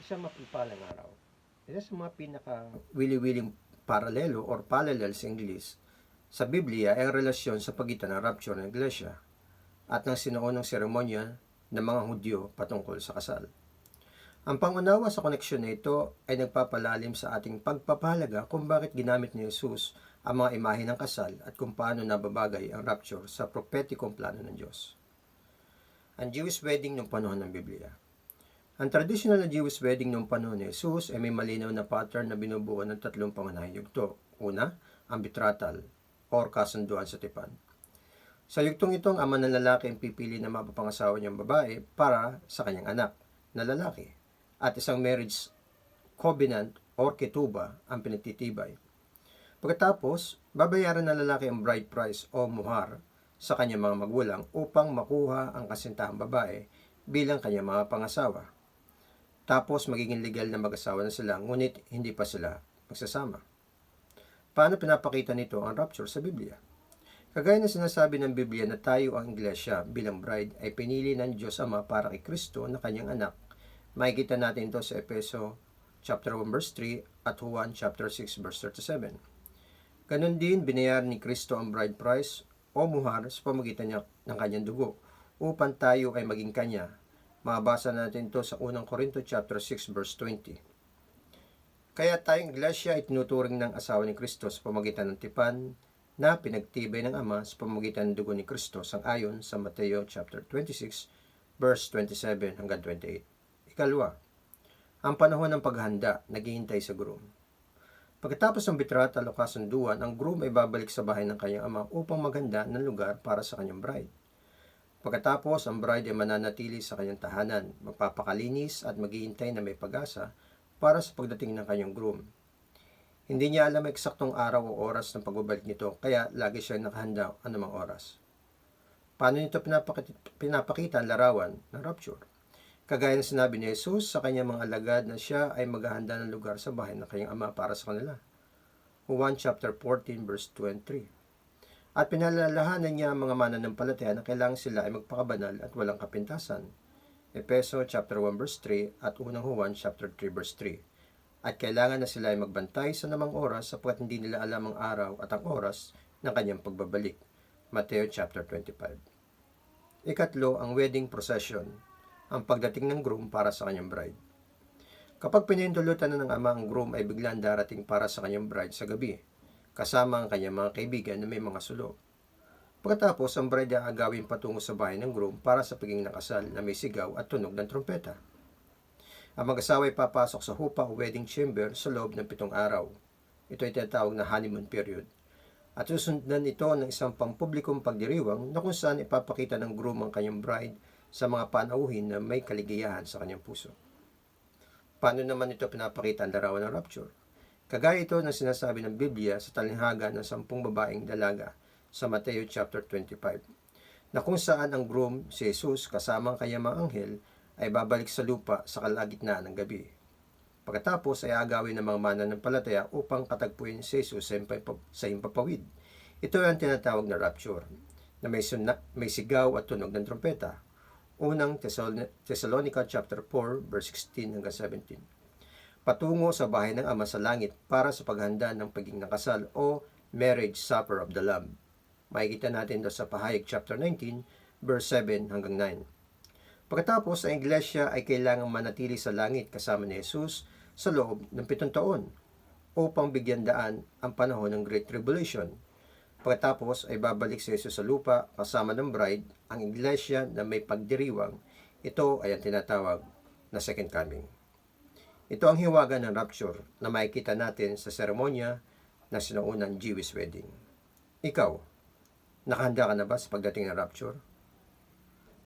isang mapipalang araw. Isa sa mga pinaka wili-wiling paralelo or parallel sa English sa Biblia ay ang relasyon sa pagitan ng rapture ng iglesia at ng sinuunang seremonya ng mga Hudyo patungkol sa kasal. Ang pangunawa sa koneksyon na ito ay nagpapalalim sa ating pagpapahalaga kung bakit ginamit ni Jesus ang mga imahe ng kasal at kung paano nababagay ang rapture sa propetikong plano ng Diyos. Ang Jewish wedding noong panahon ng Biblia. Ang traditional na Jewish wedding noong panahon ni Jesus ay may malinaw na pattern na binubuo ng tatlong pangunahing yugto. Una, ang betrothal or kasunduan sa tipan. Sa yugtong ito, ang ama ng lalaki ang pipili na mapapangasawa niyang babae para sa kanyang anak na lalaki at isang marriage covenant or ketuba ang pinagtitibay. Pagkatapos, babayaran ng lalaki ang bride price o muhar sa kanyang mga magulang upang makuha ang kasintahang babae bilang kanyang mga pangasawa. Tapos magiging legal na mag-asawa na sila ngunit hindi pa sila magsasama. Paano pinapakita nito ang rapture sa Biblia? Kagaya ng sinasabi ng Biblia na tayo ang iglesia bilang bride ay pinili ng Diyos Ama para kay Kristo na kanyang anak. Makikita natin ito sa Epeso chapter 1 verse 3 at Juan chapter 6 verse 37. Ganon din binayaran ni Kristo ang bride price o muhar sa pamagitan niya ng kanyang dugo upang tayo ay maging kanya. Mabasa natin ito sa 1 Corinto chapter 6 verse 20. Kaya tayong iglesia ay tinuturing ng asawa ni Kristo sa pamagitan ng tipan na pinagtibay ng Ama sa pamagitan ng dugo ni Kristo sang ayon sa Mateo chapter 26 verse 27 hanggang 28. Ikalwa, ang panahon ng paghanda, naghihintay sa groom. Pagkatapos ng bitrata o kasunduan, ang groom ay babalik sa bahay ng kanyang ama upang maghanda ng lugar para sa kanyang bride. Pagkatapos, ang bride ay mananatili sa kanyang tahanan, magpapakalinis at maghihintay na may pag-asa para sa pagdating ng kanyang groom. Hindi niya alam eksaktong araw o oras ng pagbabalik nito, kaya lagi siya nakahanda anumang oras. Paano nito pinapakita, pinapakita ang larawan ng rapture? Kagaya ng sinabi ni Jesus sa kanyang mga alagad na siya ay maghahanda ng lugar sa bahay ng kanyang ama para sa kanila. Juan chapter 14 verse 23. At pinalalahanan niya ang mga mananampalataya na kailangan sila ay magpakabanal at walang kapintasan. Epeso chapter 1 verse 3 at unang Juan chapter 3 verse 3. At kailangan na sila ay magbantay sa namang oras sapagkat hindi nila alam ang araw at ang oras ng kanyang pagbabalik. Mateo chapter 25. Ikatlo, ang wedding procession ang pagdating ng groom para sa kanyang bride. Kapag pinindulutan na ng ama ang groom ay biglang darating para sa kanyang bride sa gabi, kasama ang kanyang mga kaibigan na may mga sulo. Pagkatapos, ang bride ay agawin patungo sa bahay ng groom para sa pagiging nakasal na may sigaw at tunog ng trompeta. Ang mag-asawa ay papasok sa hupa o wedding chamber sa loob ng pitong araw. Ito ay tinatawag na honeymoon period. At susundan ito ng isang pampublikong pagdiriwang na kung saan ipapakita ng groom ang kanyang bride sa mga panauhin na may kaligayahan sa kanyang puso. Paano naman ito pinapakita ang larawan ng rapture? Kagaya ito ng sinasabi ng Biblia sa talinghaga ng sampung babaeng dalaga sa Mateo chapter 25, na kung saan ang groom, si Jesus, kasama ang kanyang mga anghel, ay babalik sa lupa sa kalagitnaan ng gabi. Pagkatapos ay agawin ng mga mananampalataya upang katagpuin si Jesus sa impapawid. Ito ay ang tinatawag na rapture, na may, suna, may sigaw at tunog ng trompeta, Unang Thessalonica chapter 4 verse 16 hanggang 17. Patungo sa bahay ng Ama sa langit para sa paghanda ng pagiging nakasal o marriage supper of the Lamb. Makikita natin doon sa Pahayag chapter 19 verse 7 hanggang 9. Pagkatapos, ang iglesia ay kailangang manatili sa langit kasama ni Jesus sa loob ng pitong taon upang bigyan daan ang panahon ng Great Tribulation Pagkatapos ay babalik si Jesus sa lupa kasama ng bride, ang iglesia na may pagdiriwang. Ito ay ang tinatawag na second coming. Ito ang hiwaga ng rapture na makikita natin sa seremonya na sinuunang Jewish wedding. Ikaw, nakahanda ka na ba sa pagdating ng rapture?